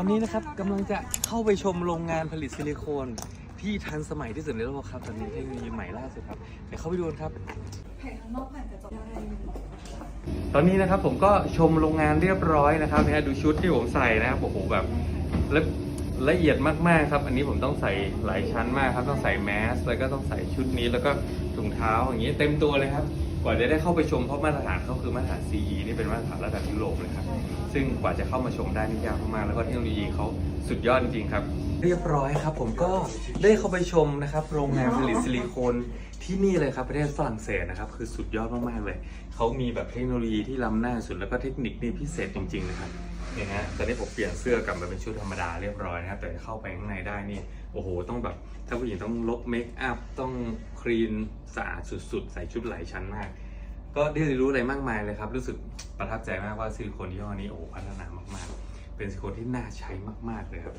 ตอนนี้นะครับกำลังจะเข้าไปชมโรงงานผลิตซิลิโคนที่ทันสมัยที่สุดในโลกครับ ตอนนี้เทคโนโลยีใหม่ล่าสุดครับเดี๋ยวเข้าไปดูกันครับแผ่นข้างนอกผ่นกระจกตอนนี้นะครับผมก็ชมโรงงานเรียบร้อยนะครับเนี่ยดูชุดที่ผมใส่นะครับโอ้โหแบบละละเอียดมากๆครับ อันนี้ผมต้องใส่หลายชั้นมากครับต้องใส่แมสแล้วก็ต้องใส่ชุดนี้แล้วก็ถุงเท้าอย่างนี้เต็มตัวเลยครับ กว่าจะได้เข้าไปชมเพราะมาตรฐานเขาคือมาตรฐาน CE นี่เป็นมาตรฐานระดับยุโรปเลยครับ ซึ่งกว่าจะเข้ามาชมได้นี่ยากมากๆแล้วก็เทคโนโลยีเขาสุดยอดจริงๆครับ เรียบร้อยครับ ผมก็ได้เข้าไปชมนะครับโรงงานผลิตซิลิโคนที่นี่เลยครับประเทศฝรั่งเศสนะครับคือสุดยอดมากๆเลยเขามีแบบเทคโนโลยีที่ล้ำหน้าสุดแล้วก็เทคนิคนี่พิเศษจริงๆนะครับ เนี่ยฮะตอนนี้ผมเปลี่ยนเสื้อกลับมาเป็นชุดธรรมดาเรียบร้อยนะครับแต่เข้าไปข้างในได้นี่โอ้โห ต้องแบบถ้าผู้หญิงต้องลบเมคอัพต้องคลีนสะอาดสุดๆ ใส่ชุดหลายชั้นมาก ก็ได้เรียนรู้อะไรมากมายเลยครับ รู้สึกประทับใจมากว่าซิลิโคนยี่ห้อนี้โอ้พัฒนามากๆ เป็นซิลิโคนที่น่าใช้มากๆเลยครับ